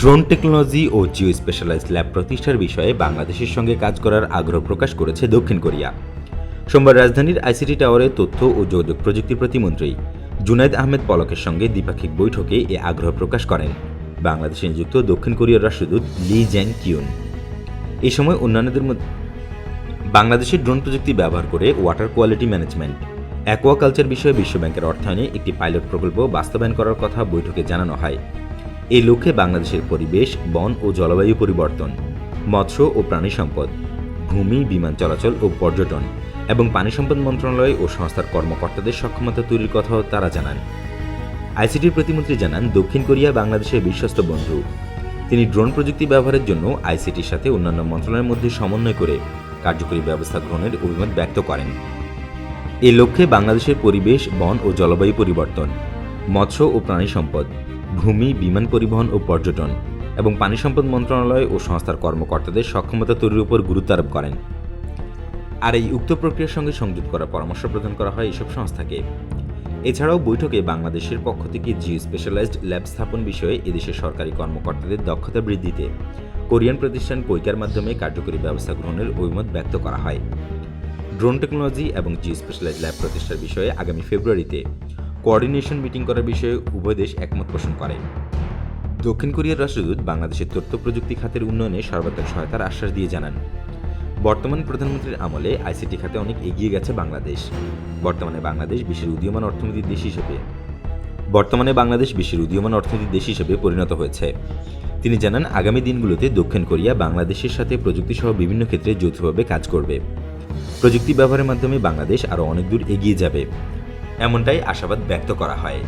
Drone technology ও geo specialised lab প্রতিষ্ঠার বিষয়ে বাংলাদেশের সঙ্গে কাজ করার আগ্রহ প্রকাশ করেছে দক্ষিণ কোরিয়া। সোমবার রাজধানীর আইসিটি টাওয়ারে তথ্য ও যোগাযোগ প্রযুক্তি প্রতিমন্ত্রী জুনাইদ আহমেদ পলকের সঙ্গে দ্বিপাক্ষিক বৈঠকে এ আগ্রহ প্রকাশ করেন। বাংলাদেশে নিযুক্ত দক্ষিণ কোরিয়ার রাষ্ট্রদূত লি জ্যাং কিউন। এই সময় অন্যান্যদের মধ্যে বাংলাদেশের ড্রোন প্রযুক্তি ব্যবহার করে ওয়াটার কোয়ালিটি ম্যানেজমেন্ট, অ্যাকোয়াকালচার বিষয়ে বিশ্বব্যাংকের অর্থায়নে একটি পাইলট প্রকল্প বাস্তবায়ন করার কথা বৈঠকে জানানো হয়। এই লক্ষ্যে বাংলাদেশের পরিবেশ, বন ও জলবায়ু পরিবর্তন, মৎস্য ও প্রাণী সম্পদ, ভূমি, বিমান চলাচল ও পর্যটন, এবং পানি সম্পদ মন্ত্রণালয় ও সংস্থার কর্মকর্তাদের সক্ষমতা তৈরির কথাও তারা জানান। আইসিটির প্রতিমন্ত্রী জানান, দক্ষিণ কোরিয়া বাংলাদেশের বিশ্বস্ত বন্ধু। তিনি ড্রোন প্রযুক্তি ব্যবহারের জন্য আইসিটির সাথে অন্যান্য মন্ত্রণালয়ের মধ্যে সমন্বয় করে কার্যকরী ব্যবস্থা গ্রহণের অভিমত ব্যক্ত করেন। এ লক্ষ্যে বাংলাদেশের পরিবেশ, বন ও জলবায়ু পরিবর্তন মৎস্য ও প্রাণী সম্পদ, ভূমি, বিমান পরিবহন ও পর্যটন এবং পানি সম্পদ মন্ত্রণালয় ও সংস্থার কর্মকর্তাদের সক্ষমতা তৈরির উপর গুরুত্ব আরোপ করেন। আর এই উক্ত প্রক্রিয়ার সঙ্গে সংযুক্ত করার পরামর্শ প্রদান করা হয় এসব সংস্থাকে। এছাড়াও বৈঠকে বাংলাদেশের পক্ষ থেকে জিও স্পেশালাইজড ল্যাব স্থাপন বিষয়ে এদেশের সরকারি কর্মকর্তাদের দক্ষতা বৃদ্ধিতে কোরিয়ান প্রতিষ্ঠান কৈকার মাধ্যমে কার্যকরী ব্যবস্থা গ্রহণের অভিমত ব্যক্ত করা হয়। ড্রোন টেকনোলজি এবং জিও স্পেশালাইজড ল্যাব প্রতিষ্ঠার বিষয়ে আগামী ফেব্রুয়ারিতে কোঅর্ডিনেশন মিটিং করার বিষয়ে উভয় দেশ একমত পোষণ করে। দক্ষিণ কোরিয়ার রাষ্ট্রদূত বাংলাদেশের তথ্য প্রযুক্তি খাতের উন্নয়নে সর্বাত্মক সহায়তার আশ্বাস দিয়ে জানান। বর্তমান প্রধানমন্ত্রীর আমলে আইসিটি খাতে অনেক এগিয়ে গেছে বাংলাদেশ। বর্তমানে বাংলাদেশ বিশ্বের উদীয়মান অর্থনীতির দেশ হিসেবে বর্তমানে বাংলাদেশ বিশ্বের উদীয়মান অর্থনীতির দেশ হিসেবে পরিণত হয়েছে। তিনি জানান, আগামী দিনগুলোতে দক্ষিণ কোরিয়া বাংলাদেশের সাথে প্রযুক্তিসহ বিভিন্ন ক্ষেত্রে যৌথভাবে কাজ করবে। প্রযুক্তি ব্যবহারের মাধ্যমে বাংলাদেশ আরও অনেক দূর এগিয়ে যাবে। এমনটাই আশাবাদ ব্যক্ত করা হয়।